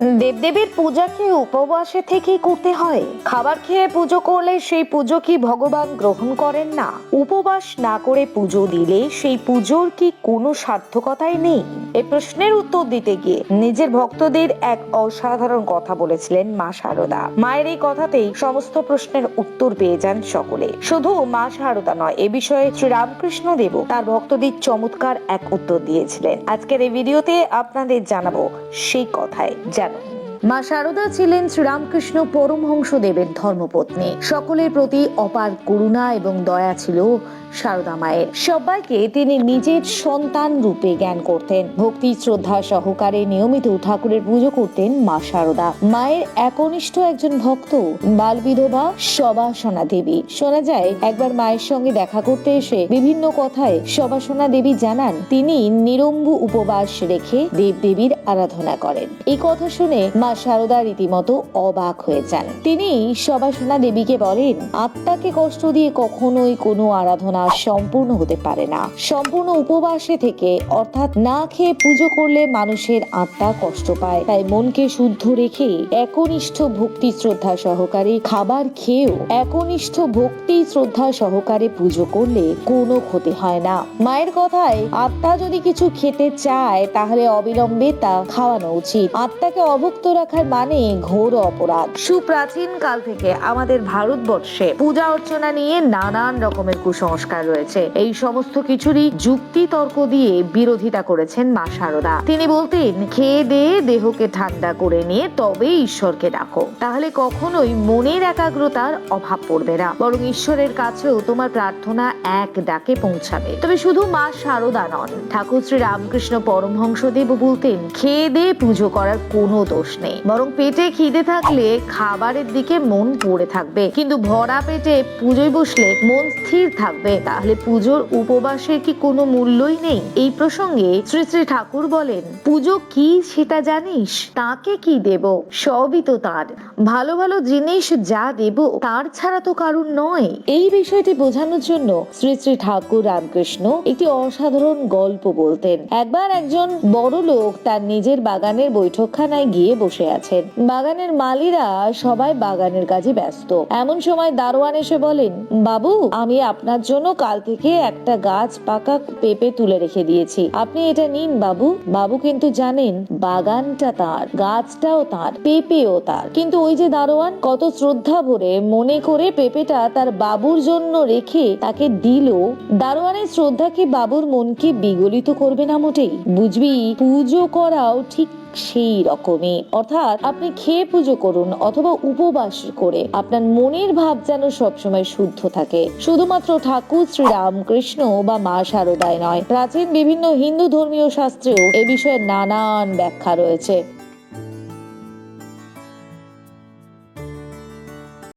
Mm. দেবদেবীর পূজা কি উপবাসে থেকেই করতে হয়? খাবার খেয়ে পুজো করলে সেই পুজো কি ভগবান গ্রহণ করেন না? উপবাস না করে পুজো দিলে সেই পুজোর কি কোনো সার্থকতাই নেই? এ প্রশ্নের উত্তর দিতে গিয়ে নিজের ভক্তদের এক অসাধারণ কথা বলেছিলেন মা শারদা মায়ের এই কথাতেই সমস্ত প্রশ্নের উত্তর পেয়ে যান সকলে। শুধু মা শারদা নয়, এ বিষয়ে শ্রীরামকৃষ্ণ দেব তার ভক্তদের চমৎকার এক উত্তর দিয়েছিলেন। আজকের এই ভিডিওতে আপনাদের জানাব সেই কথায় জানো মা শারদা ছিলেন শ্রীরামকৃষ্ণ পরমহংস দেবের ধর্মপত্নী। সকলের প্রতি অপার করুণা এবং দয়া ছিল শারদা মায়ের। সবাইকে তিনি নিজের সন্তান রূপে জ্ঞান করতেন। ভক্তি, শ্রদ্ধা সহকারে নিয়মিত ঠাকুরের পুজো করতেন মা শারদা মায়ের একনিষ্ঠ একজন ভক্ত বাল বিধবা সবাসনা দেবী। শোনা যায়, একবার মায়ের সঙ্গে দেখা করতে এসে বিভিন্ন কথায় সবাসনা দেবী জানান, তিনি নিরম্বু উপবাস রেখে দেবদেবীর আরাধনা করেন। এই কথা শুনে মা শারদা রীতিমতো অবাক হয়ে যান। তিনি সবাসনা দেবীকে বলেন, আত্মাকে কষ্ট দিয়ে কখনোই কোনো আরাধনা সম্পূর্ণ হতে পারে না। সম্পূর্ণ উপবাসে থেকে অর্থাৎ না খেয়ে পুজো করলে মানুষের আত্মা কষ্ট পায়। তাই মনকে শুদ্ধ রেখে একনিষ্ঠ ভক্তি শ্রদ্ধা সহকারে খাবার খেয়েও একনিষ্ঠ ভক্তি শ্রদ্ধা সহকারে পুজো করলে কোনো ক্ষতি হয় না। মায়ের কথায়, আত্মা যদি কিছু খেতে চায়, তাহলে অবিলম্বে তা খাওয়ানো উচিত। আত্মাকে অভুক্ত রাখার মানে ঘোর অপরাধ। সুপ্রাচীন কাল থেকে আমাদের ভারতবর্ষে পূজা অর্চনা নিয়ে নানান রকমের কুসংস্কার রয়েছে। এই সমস্ত কিছুরই যুক্তি তর্ক দিয়ে বিরোধিতা করেছেন মা শারদা তিনি বলতেন, খেয়ে দিয়ে দেহকে ঠান্ডা করে নিয়ে তবে ঈশ্বরকে ডাকো। তাহলে কখনোই মনের একাগ্রতার অভাব পড়বে না। বরং ঈশ্বরের কাছেও তোমার প্রার্থনা এক ডাকে পৌঁছাবে। তবে শুধু মা শারদা নন, ঠাকুর শ্রী রামকৃষ্ণ পরমহংসদেব বলতেন, খেয়ে দিয়ে পুজো করার কোনো দোষ নেই। বরং পেটে খিদে থাকলে খাবারের দিকে মন পড়ে থাকবে। কিন্তু ভরা পেটে পুজোয় বসলে মন স্থির থাকবে। তাহলে পুজোর উপবাসের কি কোনো মূল্যই নেই? এই প্রসঙ্গে শ্রী শ্রী ঠাকুর বলেন, পুজো কি সেটা জানিস? তাকে কি দেব? সবই তো তার। ভালো ভালো জিনিস যা দেব, তার ছাড়া তো কারুর নয়। এই বিষয়টি বোঝানোর জন্য শ্রী শ্রী ঠাকুর রামকৃষ্ণ একটি অসাধারণ গল্প বলতেন। একবার একজন বড় লোক তার নিজের বাগানের বৈঠকখানায় গিয়ে বসে আছেন। বাগানের মালিরা সবাই বাগানের কাজে ব্যস্ত। এমন সময় দারোয়ান এসে বলেন, বাবু, আমি আপনার জন্য কাল থেকে একটা গাছ পাকা পেঁপে তুলে রেখে দিয়েছি। আপনি এটা নিন, বাবু। বাবু কিন্তু জানেন, বাগানটা তার, গাছটাও তার, পেঁপেও তার। কিন্তু ওই যে দারোয়ান, কত শ্রদ্ধা ভরে মনে করে পেঁপেটা তার বাবুর জন্য রেখে তাকে দিল। দারোয়ানের শ্রদ্ধা কি বাবুর মনকে বিগলিত করবে না মোটেই? বুঝবি, পুজো করাও ঠিক সেই রকমই। অর্থাৎ আপনি খেয়ে পুজো করুন অথবা উপবাস করে আপনার মনের ভাব যেন সবসময় শুদ্ধ থাকে। শুধুমাত্র ঠাকুর শ্রী রামকৃষ্ণ বা মা শারদায় নয়, প্রাচীন বিভিন্ন হিন্দু ধর্মীয় শাস্ত্রেও এ বিষয়ে নানান ব্যাখ্যা রয়েছে।